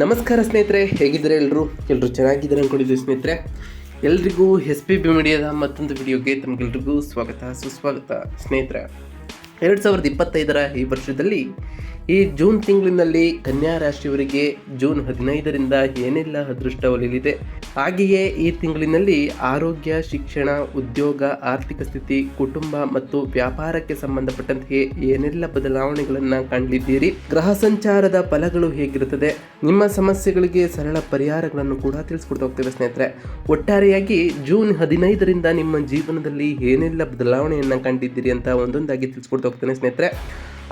ನಮಸ್ಕಾರ ಸ್ನೇಹಿತರೆ, ಹೇಗಿದ್ದಾರೆ ಎಲ್ಲರೂ? ಎಲ್ಲರೂ ಚೆನ್ನಾಗಿದ್ದಾರೆ ಅಂದ್ಕೊಂಡಿದ್ದೀವಿ ಸ್ನೇಹಿತರೆ. ಎಲ್ರಿಗೂ ಎಸ್ ಪಿ ಬಿ ಮೀಡಿಯಾದ ಮತ್ತೊಂದು ವಿಡಿಯೋಗೆ ತಮಗೆಲ್ರಿಗೂ ಸ್ವಾಗತ, ಸುಸ್ವಾಗತ. ಸ್ನೇಹಿತರೆ, ಎರಡು ಸಾವಿರದ ಇಪ್ಪತ್ತೈದರ ಈ ವರ್ಷದಲ್ಲಿ ಈ ಜೂನ್ ತಿಂಗಳಿನಲ್ಲಿ ಕನ್ಯಾ ರಾಶಿಯವರಿಗೆ ಜೂನ್ ಹದಿನೈದರಿಂದ ಏನೆಲ್ಲ ಅದೃಷ್ಟ ಒಲಿಯಲಿದೆ? ಹಾಗೆಯೇ ಈ ತಿಂಗಳಿನಲ್ಲಿ ಆರೋಗ್ಯ, ಶಿಕ್ಷಣ, ಉದ್ಯೋಗ, ಆರ್ಥಿಕ ಸ್ಥಿತಿ, ಕುಟುಂಬ ಮತ್ತು ವ್ಯಾಪಾರಕ್ಕೆ ಸಂಬಂಧಪಟ್ಟಂತೆ ಏನೆಲ್ಲ ಬದಲಾವಣೆಗಳನ್ನು ಕಾಣಲಿದ್ದೀರಿ? ಗ್ರಹ ಸಂಚಾರದ ಫಲಗಳು ಹೇಗಿರುತ್ತದೆ? ನಿಮ್ಮ ಸಮಸ್ಯೆಗಳಿಗೆ ಸರಳ ಪರಿಹಾರಗಳನ್ನು ಕೂಡ ತಿಳಿಸ್ಕೊಡ್ತಾ ಹೋಗ್ತೇವೆ ಸ್ನೇಹಿತರೆ. ಒಟ್ಟಾರೆಯಾಗಿ ಜೂನ್ ಹದಿನೈದರಿಂದ ನಿಮ್ಮ ಜೀವನದಲ್ಲಿ ಏನೆಲ್ಲ ಬದಲಾವಣೆಯನ್ನು ಕಂಡಿದ್ದೀರಿ ಅಂತ ಒಂದೊಂದಾಗಿ ತಿಳಿಸ್ಕೊಡ್ತಾ ಹೋಗ್ತೇನೆ ಸ್ನೇಹಿತರೆ.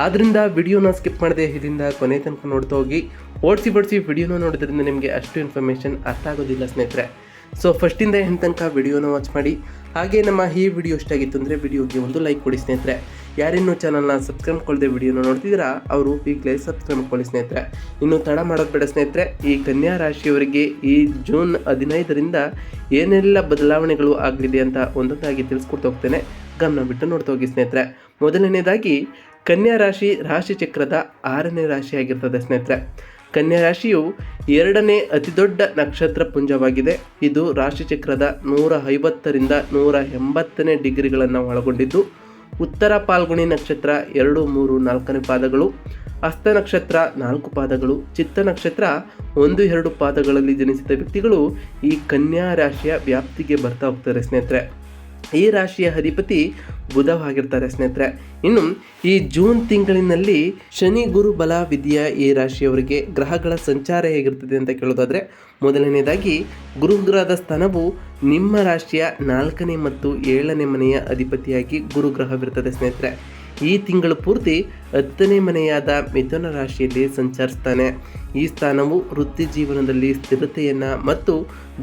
ಆದ್ರಿಂದ ವಿಡಿಯೋನ ಸ್ಕಿಪ್ ಮಾಡದೆ ಇದರಿಂದ ಕೊನೆ ತನಕ ನೋಡ್ತಾ ಹೋಗಿ, ಓಡಿಸಿ ಬಡಿಸಿ ವಿಡಿಯೋನ ನೋಡೋದ್ರಿಂದ ನಿಮಗೆ ಅಷ್ಟು ಇನ್ಫಾರ್ಮೇಷನ್ ಅರ್ಥ ಆಗೋದಿಲ್ಲ ಸ್ನೇಹಿತರೆ. ಸೊ ಫಸ್ಟಿಂದ ಏನು ತನಕ ವಿಡಿಯೋನ ವಾಚ್ ಮಾಡಿ. ಹಾಗೆ ನಮ್ಮ ಈ ವಿಡಿಯೋ ಇಷ್ಟ ಆಗಿತ್ತು ಅಂದರೆ ವಿಡಿಯೋಗೆ ಒಂದು ಲೈಕ್ ಕೊಡಿ ಸ್ನೇಹಿತರೆ. ಯಾರಿನ್ನೂ ಚಾನಲ್ನ ಸಬ್ಸ್ಕ್ರೈಬ್ ಕೊಳ್ಳದೆ ವಿಡಿಯೋನ ನೋಡ್ತಿದ್ದೀರಾ, ಅವರು ಈಗಲೇ ಸಬ್ಸ್ಕ್ರೈಬ್ ಕೊಳ್ಳಿ ಸ್ನೇಹಿತರೆ. ಇನ್ನು ತಡ ಮಾಡೋದು ಬೇಡ ಸ್ನೇಹಿತರೆ, ಈ ಕನ್ಯಾ ರಾಶಿಯವರಿಗೆ ಈ ಜೂನ್ ಹದಿನೈದರಿಂದ ಏನೆಲ್ಲ ಬದಲಾವಣೆಗಳು ಆಗಲಿದೆ ಅಂತ ಒಂದೊಂದಾಗಿ ತಿಳಿಸ್ಕೊಡ್ತಾ ಹೋಗ್ತೇನೆ. ಗಮನ ಬಿಟ್ಟು ನೋಡ್ತಾ ಹೋಗಿ ಸ್ನೇಹಿತರೆ. ಮೊದಲನೇದಾಗಿ ಕನ್ಯಾ ರಾಶಿ ರಾಶಿ ಚಕ್ರದ ಆರನೇ ರಾಶಿಯಾಗಿರ್ತದೆ ಸ್ನೇಹಿತರೆ. ಕನ್ಯಾ ರಾಶಿಯು ಎರಡನೇ ಅತಿದೊಡ್ಡ ನಕ್ಷತ್ರ ಪುಂಜವಾಗಿದೆ. ಇದು ರಾಶಿ ಚಕ್ರದ ನೂರ ಐವತ್ತರಿಂದ ನೂರ ಎಂಬತ್ತನೇ ಡಿಗ್ರಿಗಳನ್ನು ಒಳಗೊಂಡಿದ್ದು, ಉತ್ತರ ಪಾಲ್ಗುಣಿ ನಕ್ಷತ್ರ ಎರಡು, ಮೂರು, ನಾಲ್ಕನೇ ಪಾದಗಳು ಹಸ್ತ ನಕ್ಷತ್ರ ನಾಲ್ಕು ಪಾದಗಳು, ಚಿತ್ತ ನಕ್ಷತ್ರ ಒಂದು, ಎರಡು ಪಾದಗಳಲ್ಲಿ ಜನಿಸಿದ ವ್ಯಕ್ತಿಗಳು ಈ ಕನ್ಯಾ ರಾಶಿಯ ವ್ಯಾಪ್ತಿಗೆ ಬರ್ತಾ ಹೋಗ್ತಾರೆ ಸ್ನೇಹಿತರೆ. ಈ ರಾಶಿಯ ಅಧಿಪತಿ ಬುಧವಾಗಿರ್ತಾರೆ ಸ್ನೇಹಿತರೆ. ಇನ್ನು ಈ ಜೂನ್ ತಿಂಗಳಿನಲ್ಲಿ ಶನಿ ಗುರು ಬಲ ವಿದ್ಯಾ ಈ ರಾಶಿಯವರಿಗೆ ಗ್ರಹಗಳ ಸಂಚಾರ ಹೇಗಿರ್ತದೆ ಅಂತ ಕೇಳೋದಾದರೆ, ಮೊದಲನೇದಾಗಿ ಗುರುಗ್ರಹದ ಸ್ಥಾನವು ನಿಮ್ಮ ರಾಶಿಯ ನಾಲ್ಕನೇ ಮತ್ತು ಏಳನೇ ಮನೆಯ ಅಧಿಪತಿಯಾಗಿ ಗುರುಗ್ರಹವಿರ್ತದೆ ಸ್ನೇಹಿತರೆ. ಈ ತಿಂಗಳು ಪೂರ್ತಿ ಹತ್ತನೇ ಮನೆಯಾದ ಮಿಥುನ ರಾಶಿಯಲ್ಲಿ ಸಂಚರಿಸ್ತಾನೆ. ಈ ಸ್ಥಾನವು ವೃತ್ತಿ ಜೀವನದಲ್ಲಿ ಸ್ಥಿರತೆಯನ್ನು ಮತ್ತು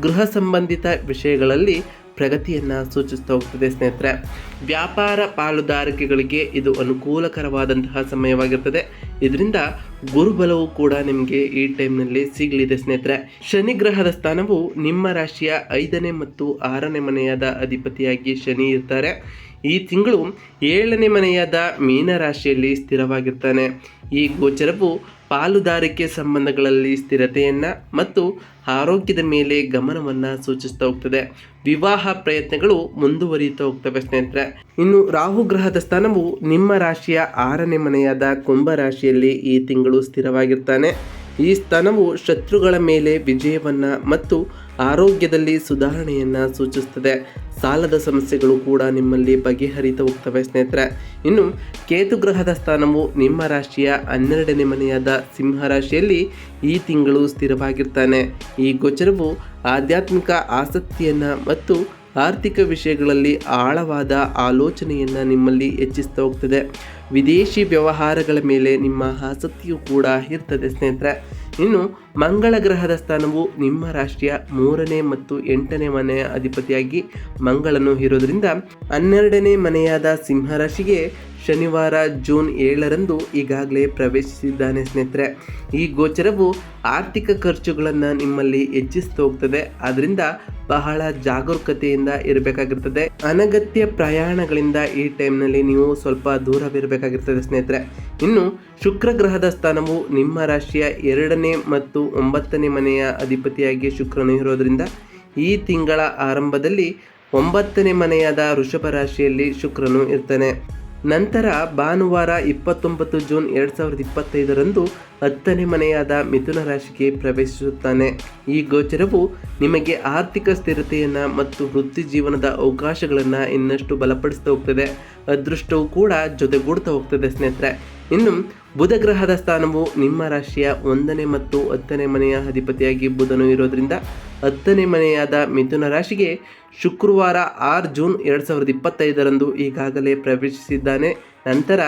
ಗೃಹ ಸಂಬಂಧಿತ ವಿಷಯಗಳಲ್ಲಿ ಪ್ರಗತಿಯನ್ನು ಸೂಚಿಸ್ತಾ ಹೋಗ್ತದೆ, ಸ್ನೇಹಿತರೆ. ವ್ಯಾಪಾರ ಪಾಲುದಾರಿಕೆಗಳಿಗೆ ಇದು ಅನುಕೂಲಕರವಾದಂತಹ ಸಮಯವಾಗಿರ್ತದೆ. ಇದರಿಂದ ಗುರುಬಲವು ಕೂಡ ನಿಮಗೆ ಈ ಟೈಮ್ನಲ್ಲಿ ಸಿಗಲಿದೆ, ಸ್ನೇಹಿತರೆ. ಶನಿ ಗ್ರಹದ ಸ್ಥಾನವು ನಿಮ್ಮ ರಾಶಿಯ ಐದನೇ ಮತ್ತು ಆರನೇ ಮನೆಯಾದ ಅಧಿಪತಿಯಾಗಿ ಶನಿ ಇರ್ತಾರೆ. ಈ ತಿಂಗಳು ಏಳನೇ ಮನೆಯಾದ ಮೀನ ರಾಶಿಯಲ್ಲಿ ಸ್ಥಿರವಾಗಿರ್ತಾನೆ. ಈ ಗೋಚರವು ಪಾಲುದಾರಿಕೆ ಸಂಬಂಧಗಳಲ್ಲಿ ಸ್ಥಿರತೆಯನ್ನು ಮತ್ತು ಆರೋಗ್ಯದ ಮೇಲೆ ಗಮನವನ್ನು ಸೂಚಿಸ್ತಾ ಹೋಗ್ತದೆ. ವಿವಾಹ ಪ್ರಯತ್ನಗಳು ಮುಂದುವರಿಯುತ್ತಾ ಹೋಗ್ತವೆ ಸ್ನೇಹಿತರೆ. ಇನ್ನು ರಾಹು ಗ್ರಹದ ಸ್ಥಾನವು ನಿಮ್ಮ ರಾಶಿಯ ಆರನೇ ಮನೆಯಾದ ಕುಂಭ ರಾಶಿಯಲ್ಲಿ ಈ ತಿಂಗಳು ಸ್ಥಿರವಾಗಿರ್ತಾನೆ. ಈ ಸ್ಥಾನವು ಶತ್ರುಗಳ ಮೇಲೆ ವಿಜಯವನ್ನು ಮತ್ತು ಆರೋಗ್ಯದಲ್ಲಿ ಸುಧಾರಣೆಯನ್ನು ಸೂಚಿಸ್ತದೆ ಸಾಲದ ಸಮಸ್ಯೆಗಳು ಕೂಡ ನಿಮ್ಮಲ್ಲಿ ಬಗೆಹರಿತ ಹೋಗ್ತವೆ ಸ್ನೇಹಿತರೆ. ಇನ್ನು ಕೇತು ಗ್ರಹದ ಸ್ಥಾನವು ನಿಮ್ಮ ರಾಶಿಯ ಹನ್ನೆರಡನೇ ಮನೆಯಾದ ಸಿಂಹ ರಾಶಿಯಲ್ಲಿ ಈ ತಿಂಗಳು ಸ್ಥಿರವಾಗಿರ್ತಾನೆ. ಈ ಗೋಚರವು ಆಧ್ಯಾತ್ಮಿಕ ಆಸಕ್ತಿಯನ್ನು ಮತ್ತು ಆರ್ಥಿಕ ವಿಷಯಗಳಲ್ಲಿ ಆಳವಾದ ಆಲೋಚನೆಯನ್ನು ನಿಮ್ಮಲ್ಲಿ ಹೆಚ್ಚಿಸ್ತಾ ಹೋಗ್ತದೆ. ವಿದೇಶಿ ವ್ಯವಹಾರಗಳ ಮೇಲೆ ನಿಮ್ಮ ಆಸಕ್ತಿಯು ಕೂಡ ಇರ್ತದೆ ಸ್ನೇಹಿತರೆ. ಇನ್ನು ಮಂಗಳ ಗ್ರಹದ ಸ್ಥಾನವು ನಿಮ್ಮ ರಾಶಿಯ ಮೂರನೇ ಮತ್ತು ಎಂಟನೇ ಮನೆಯ ಅಧಿಪತಿಯಾಗಿ ಮಂಗಳನು ಇರೋದ್ರಿಂದ ಹನ್ನೆರಡನೇ ಮನೆಯಾದ ಸಿಂಹರಾಶಿಗೆ ಶನಿವಾರ ಜೂನ್ ಏಳರಂದು ಈಗಾಗಲೇ ಪ್ರವೇಶಿಸಿದ್ದಾನೆ ಸ್ನೇಹಿತರೆ. ಈ ಗೋಚರವು ಆರ್ಥಿಕ ಖರ್ಚುಗಳನ್ನು ನಿಮ್ಮಲ್ಲಿ ಹೆಚ್ಚಿಸ್ತಾ ಹೋಗ್ತದೆ. ಅದರಿಂದ ಬಹಳ ಜಾಗರೂಕತೆಯಿಂದ ಇರಬೇಕಾಗಿರ್ತದೆ. ಅನಗತ್ಯ ಪ್ರಯಾಣಗಳಿಂದ ಈ ಟೈಮ್ನಲ್ಲಿ ನೀವು ಸ್ವಲ್ಪ ದೂರವಿರಬೇಕಾಗಿರ್ತದೆ ಸ್ನೇಹಿತರೆ. ಇನ್ನು ಶುಕ್ರ ಗ್ರಹದ ಸ್ಥಾನವು ನಿಮ್ಮ ರಾಶಿಯ ಎರಡನೇ ಮತ್ತು ಒಂಬತ್ತನೇ ಮನೆಯ ಅಧಿಪತಿಯಾಗಿ ಶುಕ್ರನು ಇರೋದ್ರಿಂದ ಈ ತಿಂಗಳ ಆರಂಭದಲ್ಲಿ ಒಂಬತ್ತನೇ ಮನೆಯಾದ ವೃಷಭ ರಾಶಿಯಲ್ಲಿ ಶುಕ್ರನು ಇರ್ತಾನೆ. ನಂತರ ಭಾನುವಾರ ಇಪ್ಪತ್ತೊಂಬತ್ತು ಜೂನ್ ಎರಡು ಸಾವಿರದ ಇಪ್ಪತ್ತೈದರಂದು ಹತ್ತನೇ ಮನೆಯಾದ ಮಿಥುನ ರಾಶಿಗೆ ಪ್ರವೇಶಿಸುತ್ತಾನೆ. ಈ ಗೋಚರವು ನಿಮಗೆ ಆರ್ಥಿಕ ಸ್ಥಿರತೆಯನ್ನು ಮತ್ತು ವೃತ್ತಿ ಜೀವನದ ಅವಕಾಶಗಳನ್ನು ಇನ್ನಷ್ಟು ಬಲಪಡಿಸ್ತಾ ಹೋಗ್ತದೆ. ಅದೃಷ್ಟವು ಕೂಡ ಜೊತೆಗೂಡ್ತಾ ಹೋಗ್ತದೆ ಸ್ನೇಹಿತರೆ. ಇನ್ನು ಬುಧ ಗ್ರಹದ ಸ್ಥಾನವು ನಿಮ್ಮ ರಾಶಿಯ ಒಂದನೇ ಮತ್ತು ಹತ್ತನೇ ಮನೆಯ ಅಧಿಪತಿಯಾಗಿ ಬುಧನು ಇರೋದ್ರಿಂದ ಹತ್ತನೇ ಮನೆಯಾದ ಮಿಥುನ ರಾಶಿಗೆ ಶುಕ್ರವಾರ ಆರು ಜೂನ್ ಎರಡು ಸಾವಿರದ ಇಪ್ಪತ್ತೈದರಂದು ಈಗಾಗಲೇ ಪ್ರವೇಶಿಸಿದ್ದಾನೆ. ನಂತರ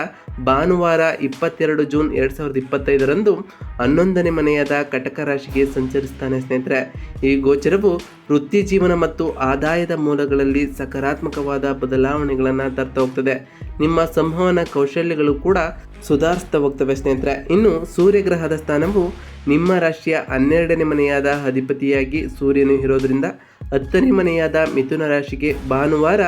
ಭಾನುವಾರ ಇಪ್ಪತ್ತೆರಡು ಜೂನ್ ಎರಡು ಸಾವಿರದ ಇಪ್ಪತ್ತೈದರಂದು ಹನ್ನೊಂದನೇ ಮನೆಯಾದ ಕಟಕ ರಾಶಿಗೆ ಸಂಚರಿಸ್ತಾನೆ ಸ್ನೇಹಿತರೆ. ಈ ಗೋಚರವು ವೃತ್ತಿ ಜೀವನ ಮತ್ತು ಆದಾಯದ ಮೂಲಗಳಲ್ಲಿ ಸಕಾರಾತ್ಮಕವಾದ ಬದಲಾವಣೆಗಳನ್ನು ತರ್ತಾ ಹೋಗ್ತದೆ. ನಿಮ್ಮ ಸಂವಹನ ಕೌಶಲ್ಯಗಳು ಕೂಡ ಸುಧಾರಿಸ್ತಾ ಹೋಗ್ತವೆ ಸ್ನೇಹಿತರೆ. ಇನ್ನು ಸೂರ್ಯಗ್ರಹದ ಸ್ಥಾನವು ನಿಮ್ಮ ರಾಶಿಯ ಹನ್ನೆರಡನೇ ಮನೆಯಾದ ಅಧಿಪತಿಯಾಗಿ ಸೂರ್ಯನು ಇರೋದರಿಂದ ಹತ್ತನೇ ಮನೆಯಾದ ಮಿಥುನ ರಾಶಿಗೆ ಭಾನುವಾರ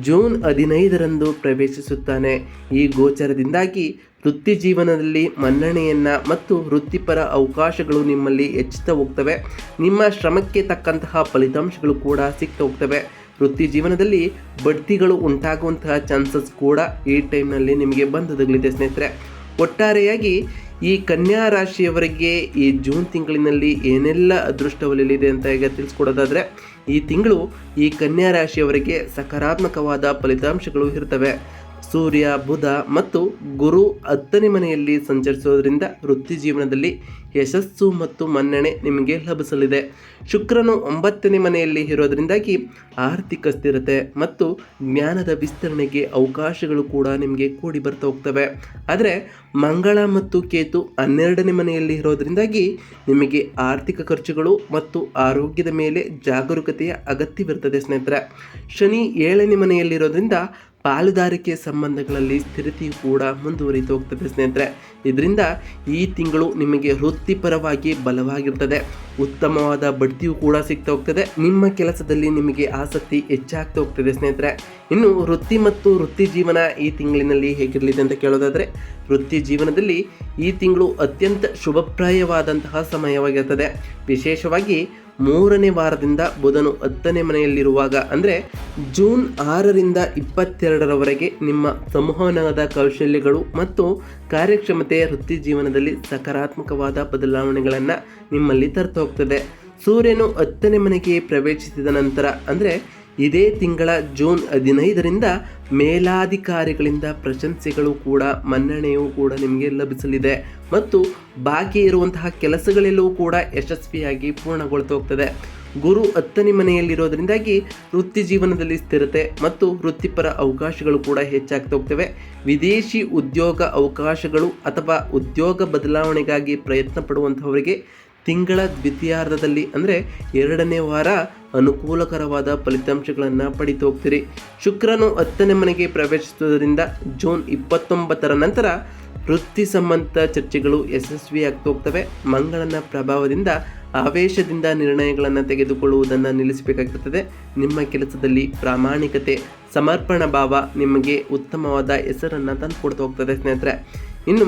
ಜೂನ್ ಹದಿನೈದರಂದು ಪ್ರವೇಶಿಸುತ್ತಾನೆ. ಈ ಗೋಚರದಿಂದಾಗಿ ವೃತ್ತಿ ಜೀವನದಲ್ಲಿ ಮನ್ನಣೆಯನ್ನು ಮತ್ತು ವೃತ್ತಿಪರ ಅವಕಾಶಗಳು ನಿಮ್ಮಲ್ಲಿ ಹೆಚ್ಚುತ್ತಾ ಹೋಗ್ತವೆ. ನಿಮ್ಮ ಶ್ರಮಕ್ಕೆ ತಕ್ಕಂತಹ ಫಲಿತಾಂಶಗಳು ಕೂಡ ಸಿಗ್ತಾ ಹೋಗ್ತವೆ. ವೃತ್ತಿ ಜೀವನದಲ್ಲಿ ಬಡ್ತಿಗಳು ಉಂಟಾಗುವಂತಹ ಚಾನ್ಸಸ್ ಕೂಡ ಈ ಟೈಮ್ನಲ್ಲಿ ನಿಮಗೆ ಬಂದದಗಲಿದೆ ಸ್ನೇಹಿತರೆ. ಒಟ್ಟಾರೆಯಾಗಿ ಈ ಕನ್ಯಾ ರಾಶಿಯವರಿಗೆ ಈ ಜೂನ್ ತಿಂಗಳಿನಲ್ಲಿ ಏನೆಲ್ಲ ಅದೃಷ್ಟ ಒಲಿಯಲಿದೆ ಅಂತ ಈಗ ತಿಳಿಸ್ಕೊಡೋದಾದರೆ, ಈ ತಿಂಗಳು ಈ ಕನ್ಯಾ ರಾಶಿಯವರಿಗೆ ಸಕಾರಾತ್ಮಕವಾದ ಫಲಿತಾಂಶಗಳು ಇರ್ತವೆ. ಸೂರ್ಯ, ಬುಧ ಮತ್ತು ಗುರು ಹತ್ತನೇ ಮನೆಯಲ್ಲಿ ಸಂಚರಿಸೋದ್ರಿಂದ ವೃತ್ತಿ ಜೀವನದಲ್ಲಿ ಯಶಸ್ಸು ಮತ್ತು ಮನ್ನಣೆ ನಿಮಗೆ ಲಭಿಸಲಿದೆ. ಶುಕ್ರನು ಒಂಬತ್ತನೇ ಮನೆಯಲ್ಲಿ ಇರೋದರಿಂದಾಗಿ ಆರ್ಥಿಕ ಸ್ಥಿರತೆ ಮತ್ತು ಜ್ಞಾನದ ವಿಸ್ತರಣೆಗೆ ಅವಕಾಶಗಳು ಕೂಡ ನಿಮಗೆ ಕೂಡಿ ಬರ್ತಾ ಹೋಗ್ತವೆ. ಆದರೆ ಮಂಗಳ ಮತ್ತು ಕೇತು ಹನ್ನೆರಡನೇ ಮನೆಯಲ್ಲಿ ಇರೋದರಿಂದಾಗಿ ನಿಮಗೆ ಆರ್ಥಿಕ ಖರ್ಚುಗಳು ಮತ್ತು ಆರೋಗ್ಯದ ಮೇಲೆ ಜಾಗರೂಕತೆಯ ಅಗತ್ಯವಿರ್ತದೆ ಸ್ನೇಹಿತರೆ. ಶನಿ ಏಳನೇ ಮನೆಯಲ್ಲಿರೋದ್ರಿಂದ ಪಾಲುದಾರಿಕೆ ಸಂಬಂಧಗಳಲ್ಲಿ ಸ್ಥಿರತೆಯು ಕೂಡ ಮುಂದುವರಿತು ಹೋಗ್ತದೆ ಸ್ನೇಹಿತರೆ. ಇದರಿಂದ ಈ ತಿಂಗಳು ನಿಮಗೆ ವೃತ್ತಿಪರವಾಗಿ ಬಲವಾಗಿರ್ತದೆ. ಉತ್ತಮವಾದ ಬಡ್ತಿಯು ಕೂಡ ಸಿಗ್ತಾ ಹೋಗ್ತದೆ. ನಿಮ್ಮ ಕೆಲಸದಲ್ಲಿ ನಿಮಗೆ ಆಸಕ್ತಿ ಹೆಚ್ಚಾಗ್ತಾ ಹೋಗ್ತದೆ ಸ್ನೇಹಿತರೆ. ಇನ್ನು ವೃತ್ತಿ ಮತ್ತು ವೃತ್ತಿ ಜೀವನ ಈ ತಿಂಗಳಿನಲ್ಲಿ ಹೇಗಿರಲಿದೆ ಅಂತ ಕೇಳೋದಾದರೆ, ವೃತ್ತಿ ಜೀವನದಲ್ಲಿ ಈ ತಿಂಗಳು ಅತ್ಯಂತ ಶುಭಪ್ರಾಯವಾದಂತಹ ಸಮಯವಾಗಿರ್ತದೆ. ವಿಶೇಷವಾಗಿ ಮೂರನೇ ವಾರದಿಂದ ಬುಧನು ಹತ್ತನೇ ಮನೆಯಲ್ಲಿರುವಾಗ, ಅಂದರೆ ಜೂನ್ ಆರರಿಂದ ಇಪ್ಪತ್ತೆರಡರವರೆಗೆ ನಿಮ್ಮ ಸಂವಹನದ ಕೌಶಲ್ಯಗಳು ಮತ್ತು ಕಾರ್ಯಕ್ಷಮತೆಯ ವೃತ್ತಿ ಜೀವನದಲ್ಲಿ ಸಕಾರಾತ್ಮಕವಾದ ಬದಲಾವಣೆಗಳನ್ನು ನಿಮ್ಮಲ್ಲಿ ತರ್ತು ಹೋಗ್ತದೆ ಸೂರ್ಯನು ಹತ್ತನೇ ಮನೆಗೆ ಪ್ರವೇಶಿಸಿದ ನಂತರ, ಅಂದರೆ ಇದೇ ತಿಂಗಳ ಜೂನ್ ಹದಿನೈದರಿಂದ ಮೇಲಾಧಿಕಾರಿಗಳಿಂದ ಪ್ರಶಂಸೆಗಳು ಕೂಡ, ಮನ್ನಣೆಯೂ ಕೂಡ ನಿಮಗೆ ಲಭಿಸಲಿದೆ. ಮತ್ತು ಬಾಕಿ ಇರುವಂತಹ ಕೆಲಸಗಳೆಲ್ಲವೂ ಕೂಡ ಯಶಸ್ವಿಯಾಗಿ ಪೂರ್ಣಗೊಳ್ತಾ ಹೋಗ್ತದೆ. ಗುರು ಹತ್ತನೇ ಮನೆಯಲ್ಲಿರೋದರಿಂದಾಗಿ ವೃತ್ತಿ ಜೀವನದಲ್ಲಿ ಸ್ಥಿರತೆ ಮತ್ತು ವೃತ್ತಿಪರ ಅವಕಾಶಗಳು ಕೂಡ ಹೆಚ್ಚಾಗ್ತಾ ಹೋಗ್ತವೆ. ವಿದೇಶಿ ಉದ್ಯೋಗ ಅವಕಾಶಗಳು ಅಥವಾ ಉದ್ಯೋಗ ಬದಲಾವಣೆಗಾಗಿ ಪ್ರಯತ್ನ ಪಡುವಂಥವರಿಗೆ ತಿಂಗಳ ದ್ವಿತೀಯಾರ್ಧದಲ್ಲಿ ಅಂದರೆ ಎರಡನೇ ವಾರ ಅನುಕೂಲಕರವಾದ ಫಲಿತಾಂಶಗಳನ್ನು ಪಡಿತು ಹೋಗ್ತೀರಿ. ಶುಕ್ರನು ಹತ್ತನೇ ಮನೆಗೆ ಪ್ರವೇಶಿಸುವುದರಿಂದ ಜೂನ್ ಇಪ್ಪತ್ತೊಂಬತ್ತರ ನಂತರ ವೃತ್ತಿ ಸಂಬಂಧ ಚರ್ಚೆಗಳು ಯಶಸ್ವಿಯಾಗ್ತಾ ಹೋಗ್ತವೆ. ಮಂಗಳನ ಪ್ರಭಾವದಿಂದ ಆವೇಶದಿಂದ ನಿರ್ಣಯಗಳನ್ನು ತೆಗೆದುಕೊಳ್ಳುವುದನ್ನು ನಿಲ್ಲಿಸಬೇಕಾಗಿರುತ್ತದೆ ನಿಮ್ಮ ಕೆಲಸದಲ್ಲಿ ಪ್ರಾಮಾಣಿಕತೆ, ಸಮರ್ಪಣಾ ಭಾವ ನಿಮಗೆ ಉತ್ತಮವಾದ ಹೆಸರನ್ನು ತಂದು ಕೊಡ್ತಾ ಹೋಗ್ತದೆ ಸ್ನೇಹಿತರೆ. ಇನ್ನು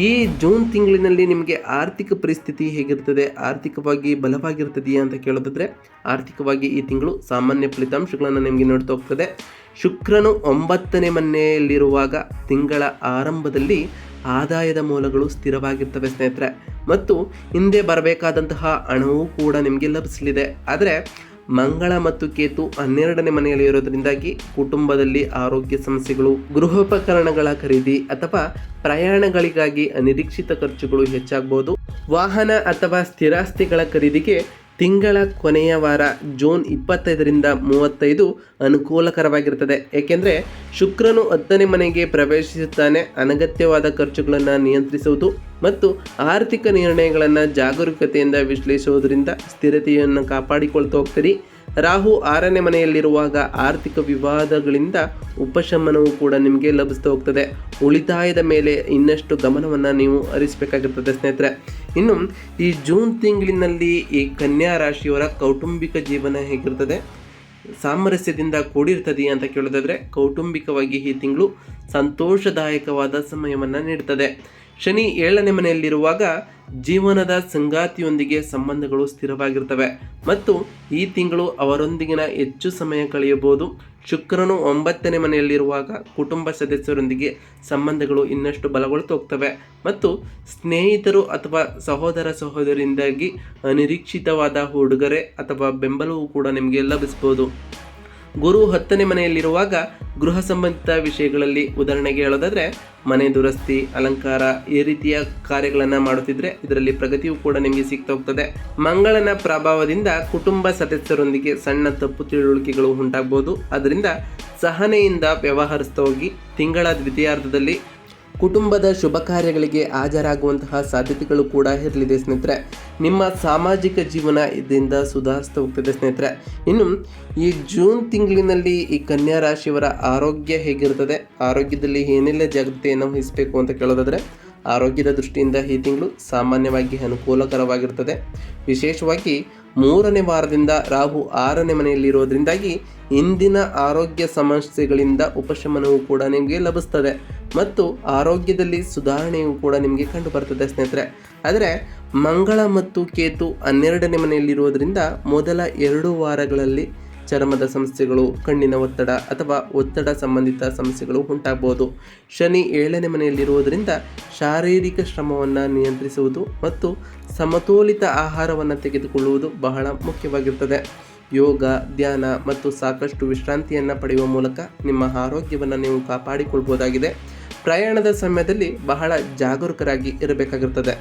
ಈ ಜೂನ್ ತಿಂಗಳಿನಲ್ಲಿ ನಿಮಗೆ ಆರ್ಥಿಕ ಪರಿಸ್ಥಿತಿ ಹೇಗಿರ್ತದೆ, ಆರ್ಥಿಕವಾಗಿ ಬಲವಾಗಿರ್ತದೆಯಾ ಅಂತ ಕೇಳೋದಾದರೆ, ಆರ್ಥಿಕವಾಗಿ ಈ ತಿಂಗಳು ಸಾಮಾನ್ಯ ಫಲಿತಾಂಶಗಳನ್ನು ನಿಮಗೆ ನೋಡ್ತಾ ಹೋಗ್ತದೆ. ಶುಕ್ರನು ಒಂಬತ್ತನೇ ಮನೆಯಲ್ಲಿರುವಾಗ ತಿಂಗಳ ಆರಂಭದಲ್ಲಿ ಆದಾಯದ ಮೂಲಗಳು ಸ್ಥಿರವಾಗಿರ್ತವೆ ಸ್ನೇಹಿತರೆ. ಮತ್ತು ಹಿಂದೆ ಬರಬೇಕಾದಂತಹ ಹಣವೂ ಕೂಡ ನಿಮಗೆ ಲಭಿಸಲಿದೆ. ಆದರೆ ಮಂಗಳ ಮತ್ತು ಕೇತು ಹನ್ನೆರಡನೇ ಮನೆಯಲ್ಲಿ ಇರೋದ್ರಿಂದಾಗಿ ಕುಟುಂಬದಲ್ಲಿ ಆರೋಗ್ಯ ಸಮಸ್ಯೆಗಳು, ಗೃಹೋಪಕರಣಗಳ ಖರೀದಿ ಅಥವಾ ಪ್ರಯಾಣಗಳಿಗಾಗಿ ಅನಿರೀಕ್ಷಿತ ಖರ್ಚುಗಳು ಹೆಚ್ಚಾಗಬಹುದು ವಾಹನ ಅಥವಾ ಸ್ಥಿರಾಸ್ತಿಗಳ ಖರೀದಿಗೆ ತಿಂಗಳ ಕೊನೆಯ ವಾರ ಜೂನ್ ಇಪ್ಪತ್ತೈದರಿಂದ ಮೂವತ್ತೈದು ಅನುಕೂಲಕರವಾಗಿರುತ್ತದೆ. ಏಕೆಂದರೆ ಶುಕ್ರನು ಹತ್ತನೇ ಮನೆಗೆ ಪ್ರವೇಶಿಸುತ್ತಾನೆ. ಅನಗತ್ಯವಾದ ಖರ್ಚುಗಳನ್ನು ನಿಯಂತ್ರಿಸುವುದು ಮತ್ತು ಆರ್ಥಿಕ ನಿರ್ಣಯಗಳನ್ನು ಜಾಗರೂಕತೆಯಿಂದ ವಿಶ್ಲೇಷಿಸುವುದರಿಂದ ಸ್ಥಿರತೆಯನ್ನು ಕಾಪಾಡಿಕೊಳ್ತಾ ಹೋಗ್ತೀರಿ. ರಾಹು ಆರನೇ ಮನೆಯಲ್ಲಿರುವಾಗ ಆರ್ಥಿಕ ವಿವಾದಗಳಿಂದ ಉಪಶಮನವು ಕೂಡ ನಿಮಗೆ ಲಭಿಸ್ತಾ ಹೋಗ್ತದೆ. ಉಳಿತಾಯದ ಮೇಲೆ ಇನ್ನಷ್ಟು ಗಮನವನ್ನು ನೀವು ಹರಿಸಬೇಕಾಗಿರ್ತದೆ ಸ್ನೇಹಿತರೆ. ಇನ್ನು ಈ ಜೂನ್ ತಿಂಗಳಿನಲ್ಲಿ ಈ ಕನ್ಯಾ ರಾಶಿಯವರ ಕೌಟುಂಬಿಕ ಜೀವನ ಹೇಗಿರ್ತದೆ? ಸಾಮರಸ್ಯದಿಂದ ಕೂಡಿರ್ತದೆ ಅಂತ ಕೇಳೋದಾದರೆ ಕೌಟುಂಬಿಕವಾಗಿ ಈ ತಿಂಗಳು ಸಂತೋಷದಾಯಕವಾದ ಸಮಯವನ್ನು ನೀಡುತ್ತದೆ ಶನಿ ಏಳನೇ ಮನೆಯಲ್ಲಿರುವಾಗ ಜೀವನದ ಸಂಗಾತಿಯೊಂದಿಗೆ ಸಂಬಂಧಗಳು ಸ್ಥಿರವಾಗಿರ್ತವೆ. ಮತ್ತು ಈ ತಿಂಗಳು ಅವರೊಂದಿಗಿನ ಹೆಚ್ಚು ಸಮಯ ಕಳೆಯಬಹುದು. ಶುಕ್ರನು ಒಂಬತ್ತನೇ ಮನೆಯಲ್ಲಿರುವಾಗ ಕುಟುಂಬ ಸದಸ್ಯರೊಂದಿಗೆ ಸಂಬಂಧಗಳು ಇನ್ನಷ್ಟು ಬಲಗೊಳ್ತಾ ಹೋಗ್ತವೆ ಮತ್ತು ಸ್ನೇಹಿತರು ಅಥವಾ ಸಹೋದರ ಸಹೋದರಿಂದಾಗಿ ಅನಿರೀಕ್ಷಿತವಾದ ಉಡುಗೊರೆ ಅಥವಾ ಬೆಂಬಲವೂ ಕೂಡ ನಿಮಗೆ ಲಭಿಸ್ಬೋದು ಗುರು ಹತ್ತನೇ ಮನೆಯಲ್ಲಿರುವಾಗ ಗೃಹ ಸಂಬಂಧಿತ ವಿಷಯಗಳಲ್ಲಿ ಉದಾಹರಣೆಗೆ ಹೇಳೋದಾದರೆ ಮನೆ ದುರಸ್ತಿ, ಅಲಂಕಾರ ಈ ರೀತಿಯ ಕಾರ್ಯಗಳನ್ನು ಮಾಡುತ್ತಿದ್ರೆ ಇದರಲ್ಲಿ ಪ್ರಗತಿಯೂ ಕೂಡ ನಿಮಗೆ ಸಿಗ್ತಾ ಹೋಗ್ತದೆ. ಮಂಗಳನ ಪ್ರಭಾವದಿಂದ ಕುಟುಂಬ ಸದಸ್ಯರೊಂದಿಗೆ ಸಣ್ಣ ತಪ್ಪು ತಿಳುವಳಿಕೆಗಳು ಉಂಟಾಗಬಹುದು ಅದರಿಂದ ಸಹನೆಯಿಂದ ವ್ಯವಹರಿಸ್ತಾ ಹೋಗಿ ತಿಂಗಳ ದ್ವಿತೀಯಾರ್ಧದಲ್ಲಿ ಕುಟುಂಬದ ಶುಭ ಕಾರ್ಯಗಳಿಗೆ ಹಾಜರಾಗುವಂತಹ ಸಾಧ್ಯತೆಗಳು ಕೂಡ ಇರಲಿದೆ ಸ್ನೇಹಿತರೆ. ನಿಮ್ಮ ಸಾಮಾಜಿಕ ಜೀವನ ಇದರಿಂದ ಸುಧಾರಿಸ್ತಾ ಹೋಗ್ತದೆ ಸ್ನೇಹಿತರೆ. ಇನ್ನು ಈ ಜೂನ್ ತಿಂಗಳಿನಲ್ಲಿ ಈ ಕನ್ಯಾ ರಾಶಿಯವರ ಆರೋಗ್ಯ ಹೇಗಿರ್ತದೆ ಆರೋಗ್ಯದಲ್ಲಿ ಏನೆಲ್ಲ ಜಾಗೃತೆಯನ್ನು ವಹಿಸಬೇಕು ಅಂತ ಕೇಳೋದಾದರೆ, ಆರೋಗ್ಯದ ದೃಷ್ಟಿಯಿಂದ ಈ ತಿಂಗಳು ಸಾಮಾನ್ಯವಾಗಿ ಅನುಕೂಲಕರವಾಗಿರ್ತದೆ. ವಿಶೇಷವಾಗಿ ಮೂರನೇ ವಾರದಿಂದ ರಾಹು ಆರನೇ ಮನೆಯಲ್ಲಿರೋದ್ರಿಂದಾಗಿ ಇಂದಿನ ಆರೋಗ್ಯ ಸಮಸ್ಯೆಗಳಿಂದ ಉಪಶಮನವೂ ಕೂಡ ನಿಮಗೆ ಲಭಿಸ್ತದೆ ಮತ್ತು ಆರೋಗ್ಯದಲ್ಲಿ ಸುಧಾರಣೆಯೂ ಕೂಡ ನಿಮಗೆ ಕಂಡು ಬರ್ತದೆ ಸ್ನೇಹಿತರೆ. ಆದರೆ ಮಂಗಳ ಮತ್ತು ಕೇತು ಹನ್ನೆರಡನೇ ಮನೆಯಲ್ಲಿರುವುದರಿಂದ ಮೊದಲ ಎರಡು ವಾರಗಳಲ್ಲಿ ಚರ್ಮದ ಸಮಸ್ಯೆಗಳು, ಕಣ್ಣಿನ ಒತ್ತಡ ಅಥವಾ ಒತ್ತಡ ಸಂಬಂಧಿತ ಸಮಸ್ಯೆಗಳು ಉಂಟಾಗಬಹುದು ಶನಿ ಏಳನೇ ಮನೆಯಲ್ಲಿರುವುದರಿಂದ ಶಾರೀರಿಕ ಶ್ರಮವನ್ನು ನಿಯಂತ್ರಿಸುವುದು ಮತ್ತು ಸಮತೋಲಿತ ಆಹಾರವನ್ನು ತೆಗೆದುಕೊಳ್ಳುವುದು ಬಹಳ ಮುಖ್ಯವಾಗಿರುತ್ತದೆ ಯೋಗ, ಧ್ಯಾನ ಮತ್ತು ಸಾಕಷ್ಟು ವಿಶ್ರಾಂತಿಯನ್ನು ಪಡೆಯುವ ಮೂಲಕ ನಿಮ್ಮ ಆರೋಗ್ಯವನ್ನು ನೀವು ಕಾಪಾಡಿಕೊಳ್ಬೋದಾಗಿದೆ. ಪ್ರಯಾಣದ ಸಮಯದಲ್ಲಿ ಬಹಳ ಜಾಗರೂಕರಾಗಿ ಇರಬೇಕಾಗಿರುತ್ತದೆ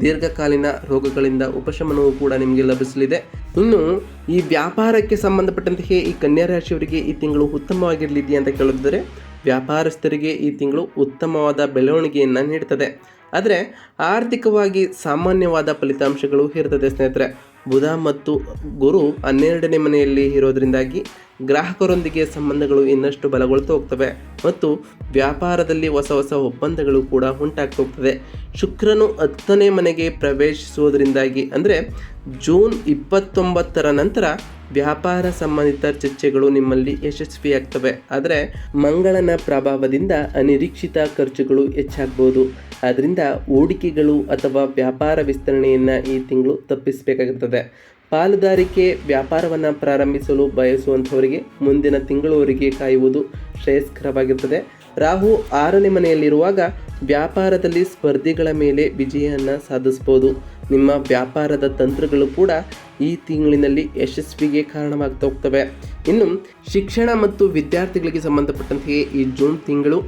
ದೀರ್ಘಕಾಲೀನ ರೋಗಗಳಿಂದ ಉಪಶಮನವು ಕೂಡ ನಿಮಗೆ ಲಭಿಸಲಿದೆ. ಇನ್ನು ಈ ವ್ಯಾಪಾರಕ್ಕೆ ಸಂಬಂಧಪಟ್ಟಂತೆ ಈ ಕನ್ಯಾ ರಾಶಿಯವರಿಗೆ ಈ ತಿಂಗಳು ಉತ್ತಮವಾಗಿರಲಿದೆ ಅಂತ ಕೇಳಿದರೆ ವ್ಯಾಪಾರಸ್ಥರಿಗೆ ಈ ತಿಂಗಳು ಉತ್ತಮವಾದ ಬೆಳವಣಿಗೆಯನ್ನು ನೀಡುತ್ತದೆ ಆದರೆ ಆರ್ಥಿಕವಾಗಿ ಸಾಮಾನ್ಯವಾದ ಫಲಿತಾಂಶಗಳು ಇರ್ತದೆ ಸ್ನೇಹಿತರೆ. ಬುಧ ಮತ್ತು ಗುರು ಹನ್ನೆರಡನೇ ಮನೆಯಲ್ಲಿ ಇರೋದ್ರಿಂದಾಗಿ ಗ್ರಾಹಕರೊಂದಿಗೆ ಸಂಬಂಧಗಳು ಇನ್ನಷ್ಟು ಬಲಗೊಳ್ತಾ ಹೋಗ್ತವೆ ಮತ್ತು ವ್ಯಾಪಾರದಲ್ಲಿ ಹೊಸ ಹೊಸ ಒಪ್ಪಂದಗಳು ಕೂಡ ಉಂಟಾಗ್ತಾ ಹೋಗ್ತದೆ. ಶುಕ್ರನು ಹತ್ತನೇ ಮನೆಗೆ ಪ್ರವೇಶಿಸುವುದರಿಂದಾಗಿ ಅಂದರೆ ಜೂನ್ ಇಪ್ಪತ್ತೊಂಬತ್ತರ ನಂತರ ವ್ಯಾಪಾರ ಸಂಬಂಧಿತ ಚರ್ಚೆಗಳು ನಿಮ್ಮಲ್ಲಿ ಯಶಸ್ವಿಯಾಗ್ತವೆ. ಆದರೆ ಮಂಗಳನ ಪ್ರಭಾವದಿಂದ ಅನಿರೀಕ್ಷಿತ ಖರ್ಚುಗಳು ಹೆಚ್ಚಾಗ್ಬೋದು. ಆದ್ದರಿಂದ ಹೂಡಿಕೆಗಳು ಅಥವಾ ವ್ಯಾಪಾರ ವಿಸ್ತರಣೆಯನ್ನು ಈ ತಿಂಗಳು ತಪ್ಪಿಸಬೇಕಾಗುತ್ತದೆ ಪಾಲುದಾರಿಕೆ ವ್ಯಾಪಾರವನ್ನು ಪ್ರಾರಂಭಿಸಲು ಬಯಸುವಂಥವರಿಗೆ ಮುಂದಿನ ತಿಂಗಳವರೆಗೆ ಕಾಯುವುದು ಶ್ರೇಯಸ್ಕರವಾಗಿರುತ್ತದೆ. ರಾಹು ಆರನೇ ಮನೆಯಲ್ಲಿರುವಾಗ ವ್ಯಾಪಾರದಲ್ಲಿ ಸ್ಪರ್ಧಿಗಳ ಮೇಲೆ ವಿಜಯವನ್ನು ಸಾಧಿಸ್ಬೋದು ನಿಮ್ಮ ವ್ಯಾಪಾರದ ತಂತ್ರಗಳು ಕೂಡ ಈ ತಿಂಗಳಿನಲ್ಲಿ ಯಶಸ್ವಿಗೆ ಕಾರಣವಾಗ್ತಾ ಹೋಗ್ತವೆ. ಇನ್ನು ಶಿಕ್ಷಣ ಮತ್ತು ವಿದ್ಯಾರ್ಥಿಗಳಿಗೆ ಸಂಬಂಧಪಟ್ಟಂತೆಯೇ ಈ ಜೂನ್ ತಿಂಗಳು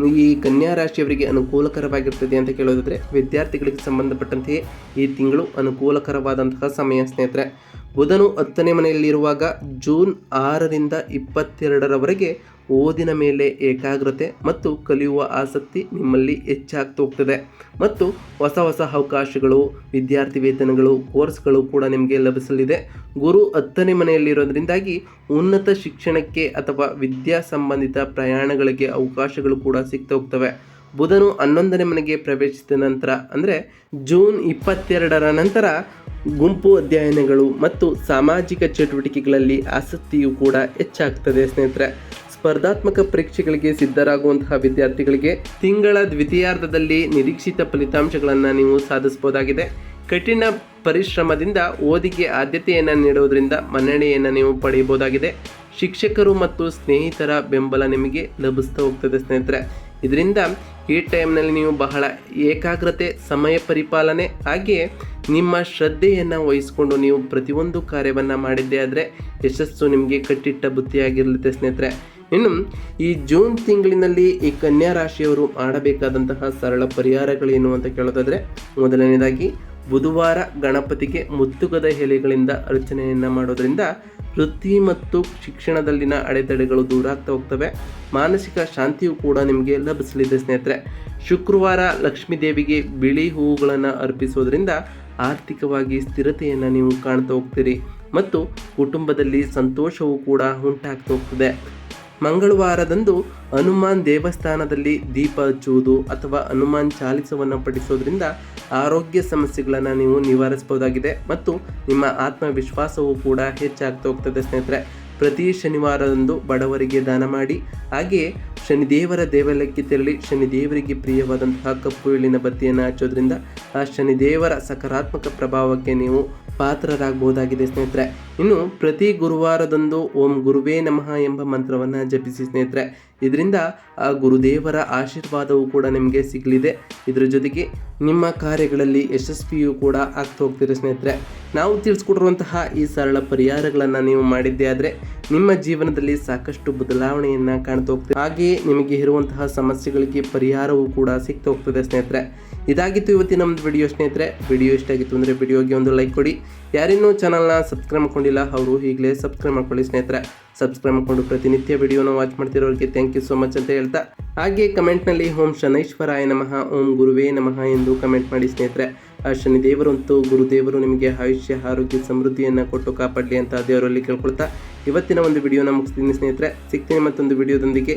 ಈ ಕನ್ಯಾ ರಾಶಿಯವರಿಗೆ ಅನುಕೂಲಕರವಾಗಿರ್ತದೆ ಅಂತ ಕೇಳೋದಾದರೆ ವಿದ್ಯಾರ್ಥಿಗಳಿಗೆ ಸಂಬಂಧಪಟ್ಟಂತೆಯೇ ಈ ತಿಂಗಳು ಅನುಕೂಲಕರವಾದಂತಹ ಸಮಯ ಸ್ನೇಹಿತರೆ. ಬುಧನು ಹತ್ತನೇ ಮನೆಯಲ್ಲಿರುವಾಗ ಜೂನ್ ಆರರಿಂದ ಇಪ್ಪತ್ತೆರಡರವರೆಗೆ ಓದಿನ ಮೇಲೆ ಏಕಾಗ್ರತೆ ಮತ್ತು ಕಲಿಯುವ ಆಸಕ್ತಿ ನಿಮ್ಮಲ್ಲಿ ಹೆಚ್ಚಾಗ್ತಾ ಹೋಗ್ತದೆ. ಮತ್ತು ಹೊಸ ಹೊಸ ಅವಕಾಶಗಳು, ವಿದ್ಯಾರ್ಥಿ ವೇತನಗಳು, ಕೋರ್ಸ್ಗಳು ಕೂಡ ನಿಮಗೆ ಲಭಿಸಲಿದೆ. ಗುರು ಹತ್ತನೇ ಮನೆಯಲ್ಲಿರೋದ್ರಿಂದಾಗಿ ಉನ್ನತ ಶಿಕ್ಷಣಕ್ಕೆ ಅಥವಾ ವಿದ್ಯಾ ಸಂಬಂಧಿತ ಪ್ರಯಾಣಗಳಿಗೆ ಅವಕಾಶಗಳು ಕೂಡ ಸಿಗ್ತಾ ಹೋಗ್ತವೆ. ಬುಧನು ಹನ್ನೊಂದನೇ ಮನೆಗೆ ಪ್ರವೇಶಿಸಿದ ನಂತರ, ಅಂದರೆ ಜೂನ್ ಇಪ್ಪತ್ತೆರಡರ ನಂತರ ಗುಂಪು ಅಧ್ಯಯನಗಳು ಮತ್ತು ಸಾಮಾಜಿಕ ಚಟುವಟಿಕೆಗಳಲ್ಲಿ ಆಸಕ್ತಿಯು ಕೂಡ ಹೆಚ್ಚಾಗ್ತದೆ, ಸ್ನೇಹಿತರೆ. ಸ್ಪರ್ಧಾತ್ಮಕ ಪರೀಕ್ಷೆಗಳಿಗೆ ಸಿದ್ಧರಾಗುವಂತಹ ವಿದ್ಯಾರ್ಥಿಗಳಿಗೆ ತಿಂಗಳ ದ್ವಿತೀಯಾರ್ಧದಲ್ಲಿ ನಿರೀಕ್ಷಿತ ಫಲಿತಾಂಶಗಳನ್ನು ನೀವು ಸಾಧಿಸಬಹುದಾಗಿದೆ. ಕಠಿಣ ಪರಿಶ್ರಮದಿಂದ ಓದಿಗೆ ಆದ್ಯತೆಯನ್ನು ನೀಡುವುದರಿಂದ ಮನ್ನಣೆಯನ್ನು ನೀವು ಪಡೆಯಬಹುದಾಗಿದೆ. ಶಿಕ್ಷಕರು ಮತ್ತು ಸ್ನೇಹಿತರ ಬೆಂಬಲ ನಿಮಗೆ ಲಭಿಸ್ತಾ ಹೋಗ್ತದೆ, ಸ್ನೇಹಿತರೆ. ಇದರಿಂದ ಈ ಟೈಮ್ನಲ್ಲಿ ನೀವು ಬಹಳ ಏಕಾಗ್ರತೆ, ಸಮಯ ಪರಿಪಾಲನೆ ಹಾಗೆಯೇ ನಿಮ್ಮ ಶ್ರದ್ಧೆಯನ್ನು ವಹಿಸಿಕೊಂಡು ನೀವು ಪ್ರತಿಯೊಂದು ಕಾರ್ಯವನ್ನು ಮಾಡಿದ್ದೇ ಆದರೆ ಯಶಸ್ಸು ನಿಮಗೆ ಕಟ್ಟಿಟ್ಟ ಬುತ್ತಿಯಾಗಿರಲಿದೆ ಸ್ನೇಹಿತರೆ. ಇನ್ನು ಈ ಜೂನ್ ತಿಂಗಳಿನಲ್ಲಿ ಈ ಕನ್ಯಾ ರಾಶಿಯವರು ಮಾಡಬೇಕಾದಂತಹ ಸರಳ ಪರಿಹಾರಗಳೇನು ಅಂತ ಕೇಳೋದಾದರೆ ಮೊದಲನೇದಾಗಿ ಬುಧವಾರ ಗಣಪತಿಗೆ ಮುತ್ತುಗದ ಎಲೆಗಳಿಂದ ಅರ್ಚನೆಯನ್ನು ಮಾಡೋದರಿಂದ ವೃತ್ತಿ ಮತ್ತು ಶಿಕ್ಷಣದಲ್ಲಿನ ಅಡೆತಡೆಗಳು ದೂರ ಆಗ್ತಾ ಹೋಗ್ತವೆ. ಮಾನಸಿಕ ಶಾಂತಿಯು ಕೂಡ ನಿಮಗೆ ಲಭಿಸಲಿದೆ ಸ್ನೇಹಿತರೆ. ಶುಕ್ರವಾರ ಲಕ್ಷ್ಮೀ ದೇವಿಗೆ ಬಿಳಿ ಹೂವುಗಳನ್ನು ಅರ್ಪಿಸೋದ್ರಿಂದ ಆರ್ಥಿಕವಾಗಿ ಸ್ಥಿರತೆಯನ್ನು ನೀವು ಕಾಣ್ತಾ ಹೋಗ್ತೀರಿ ಮತ್ತು ಕುಟುಂಬದಲ್ಲಿ ಸಂತೋಷವೂ ಕೂಡ ಉಂಟಾಗ್ತಾ ಹೋಗ್ತದೆ. ಮಂಗಳವಾರದಂದು ಹನುಮಾನ್ ದೇವಸ್ಥಾನದಲ್ಲಿ ದೀಪ ಹಚ್ಚುವುದು ಅಥವಾ ಹನುಮಾನ್ ಚಾಲಿಸವನ್ನು ಪಠಿಸೋದ್ರಿಂದ ಆರೋಗ್ಯ ಸಮಸ್ಯೆಗಳನ್ನು ನೀವು ನಿವಾರಿಸಬಹುದಾಗಿದೆ ಮತ್ತು ನಿಮ್ಮ ಆತ್ಮವಿಶ್ವಾಸವೂ ಕೂಡ ಹೆಚ್ಚಾಗ್ತಾ ಹೋಗ್ತದೆ ಸ್ನೇಹಿತರೆ. ಪ್ರತಿ ಶನಿವಾರದಂದು ಬಡವರಿಗೆ ದಾನ ಮಾಡಿ, ಹಾಗೆಯೇ ಶನಿದೇವರ ದೇವಾಲಯಕ್ಕೆ ತೆರಳಿ ಶನಿದೇವರಿಗೆ ಪ್ರಿಯವಾದಂತಹ ಕಪ್ಪು ಎಳ್ಳಿನ ಬತ್ತಿಯನ್ನು ಹಚ್ಚೋದ್ರಿಂದ ಆ ಶನಿದೇವರ ಸಕಾರಾತ್ಮಕ ಪ್ರಭಾವಕ್ಕೆ ನೀವು ಪಾತ್ರರಾಗಬಹುದಾಗಿದೆ ಸ್ನೇಹಿತರೆ. ಇನ್ನು ಪ್ರತಿ ಗುರುವಾರದಂದು ಓಂ ಗುರುವೇ ನಮಃ ಎಂಬ ಮಂತ್ರವನ್ನು ಜಪಿಸಿ ಸ್ನೇಹಿತರೆ. ಇದರಿಂದ ಆ ಗುರುದೇವರ ಆಶೀರ್ವಾದವು ಕೂಡ ನಿಮಗೆ ಸಿಗಲಿದೆ. ಇದರ ಜೊತೆಗೆ ನಿಮ್ಮ ಕಾರ್ಯಗಳಲ್ಲಿ ಯಶಸ್ವಿಯೂ ಕೂಡ ಆಗ್ತಾ ಹೋಗ್ತೀರಿ ಸ್ನೇಹಿತರೆ. ನಾವು ತಿಳಿಸ್ಕೊಟ್ಟಿರುವಂತಹ ಈ ಸರಳ ಪರಿಹಾರಗಳನ್ನು ನೀವು ಮಾಡಿದ್ದೇ ಆದರೆ ನಿಮ್ಮ ಜೀವನದಲ್ಲಿ ಸಾಕಷ್ಟು ಬದಲಾವಣೆಯನ್ನು ಕಾಣ್ತಾ ಹೋಗ್ತೀರಿ ಹಾಗೆಯೇ ನಿಮಗೆ ಇರುವಂತಹ ಸಮಸ್ಯೆಗಳಿಗೆ ಪರಿಹಾರವೂ ಕೂಡ ಸಿಗ್ತಾ ಹೋಗ್ತದೆ ಸ್ನೇಹಿತರೆ. ಇದಾಗಿತ್ತು ಇವತ್ತಿನ ನಮ್ಮದು ವಿಡಿಯೋ ಸ್ನೇಹಿತರೆ. ವಿಡಿಯೋ ಇಷ್ಟ ಆಗಿತ್ತು ಅಂದರೆ ವಿಡಿಯೋಗೆ ಒಂದು ಲೈಕ್ ಕೊಡಿ. ಯಾರಿನ್ನೂ ಚಾನಲ್ನ ಸಬ್ಸ್ಕ್ರೈಬ್ ಮಾಡ್ಕೊಂಡಿಲ್ಲ, ಅವರು ಈಗಲೇ ಸಬ್ಸ್ಕ್ರೈಬ್ ಮಾಡ್ಕೊಳ್ಳಿ ಸ್ನೇಹಿತರೆ. ಸಬ್ಸ್ಕ್ರೈಬ್ ಮಾಡಿಕೊಂಡು ಪ್ರತಿನಿತ್ಯ ವಿಡಿಯೋನ ವಾಚ್ ಮಾಡ್ತಿರೋರಿಗೆ ಥ್ಯಾಂಕ್ ಯು ಸೋ ಮಚ್ ಅಂತ ಹೇಳ್ತಾ. ಹಾಗೆ ಕಮೆಂಟ್ನಲ್ಲಿ ಓಂ ಶನೈಶ್ವರಾಯ ನಮಃ, ಓಂ ಗುರುವೇ ನಮಃ ಎಂದು ಕಮೆಂಟ್ ಮಾಡಿ ಸ್ನೇಹಿತರೆ. ಆ ಶನಿದೇವರಂತೂ ಗುರುದೇವರು ನಿಮಗೆ ಆಯುಷ್ಯ, ಆರೋಗ್ಯ, ಸಮೃದ್ಧಿಯನ್ನು ಕೊಟ್ಟು ಕಾಪಾಡಲಿ ಅಂತ ದೇವರಲ್ಲಿ ಕೇಳ್ಕೊಳ್ತಾ ಇವತ್ತಿನ ಒಂದು ವಿಡಿಯೋನ ಮುಗಿಸ್ತೀನಿ ಸ್ನೇಹಿತರೆ. ಸಿಗ್ತೀನಿ ಮತ್ತೊಂದು ವಿಡಿಯೋದೊಂದಿಗೆ.